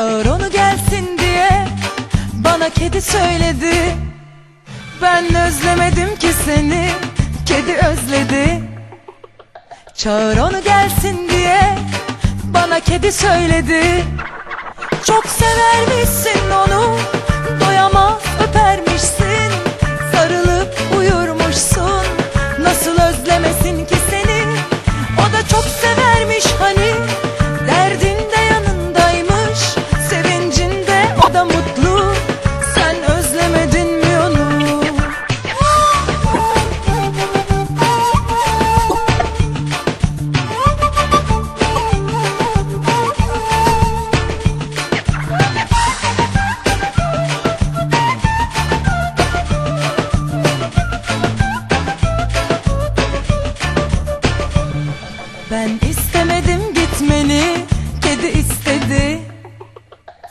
Çağır onu gelsin diye. Bana kedi söyledi. Ben özlemedim ki seni. Kedi özledi. Çağır onu gelsin diye. Bana kedi söyledi. Çok severmişsin onu. Doyamaz öpermişsin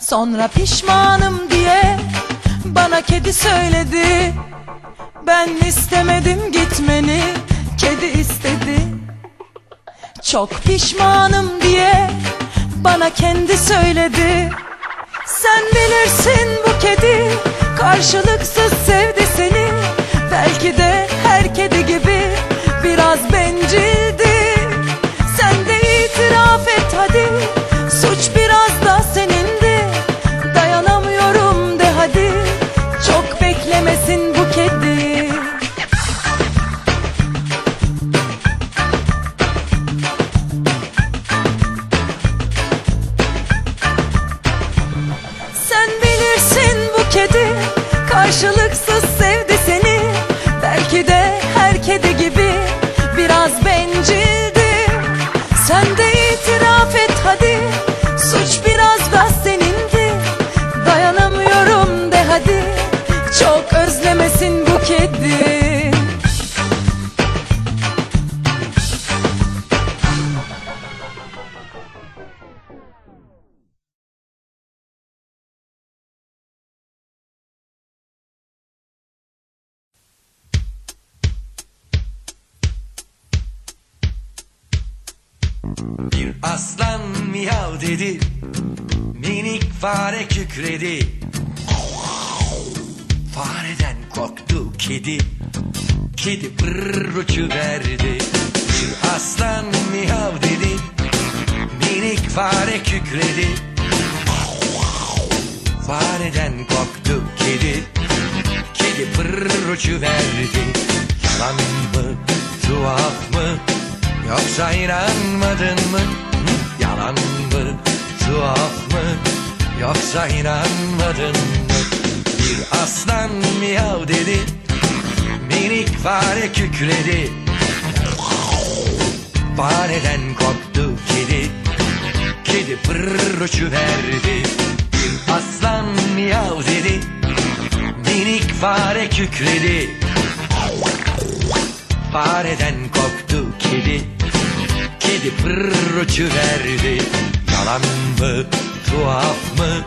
Sonra pişmanım diye Bana kedi söyledi. Ben istemedim gitmeni Kedi istedi. Çok pişmanım diye Bana kendi söyledi. Sen bilirsin bu kedi Karşılıksız sevdi seni. Belki de her kedi gibi Biraz Sen bilirsin bu kedi Karşılıksız aslan miyav dedi Minik fare kükredi. Fareden korktu kedi Kedi pırr uçuverdi. Bir aslan miyav dedi Minik fare kükredi. Fareden korktu kedi Kedi pırr uçuverdi. Yalan mı tuhaf mı Yoksa inanmadın mı Yalan tuhaf mı Yoksa inanmadın mı? Bir aslan miyav dedi Minik fare kükredi. Fareden korktu kedi Kedi pırr uçuverdi Bir aslan miyav dedi Minik fare kükredi. Fareden korktu kedi Kedi pırr uçuverdi. Yalan mı tuhaf mı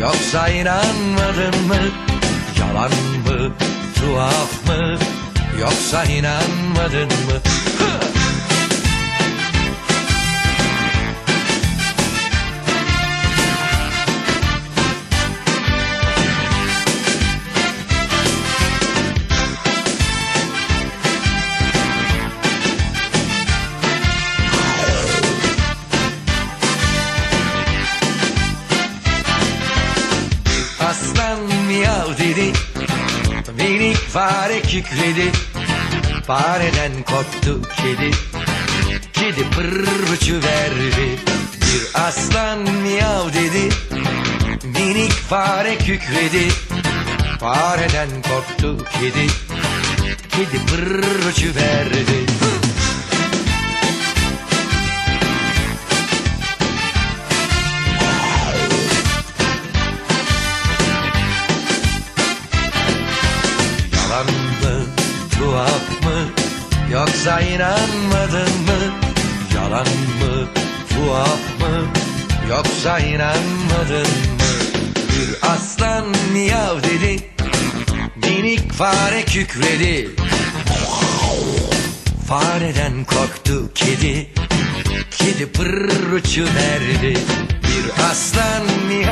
Yoksa inanmadın mı? Yalan mı tuhaf mı Yoksa inanmadın mı? Hı! Fare kükredi Fareden korktu kedi. Kedi pırr uçuverdi Bir aslan miyav dedi. Minik fare kükredi Fareden korktu kedi. Kedi pırr uçuverdi inanmadın mı? Yalan mı, tuhaf mı, yoksa inanmadın mı? Bir aslan miyav dedi, minik fare kükredi. Fareden korktu kedi, Kedi pırr uçuverdi Bir aslan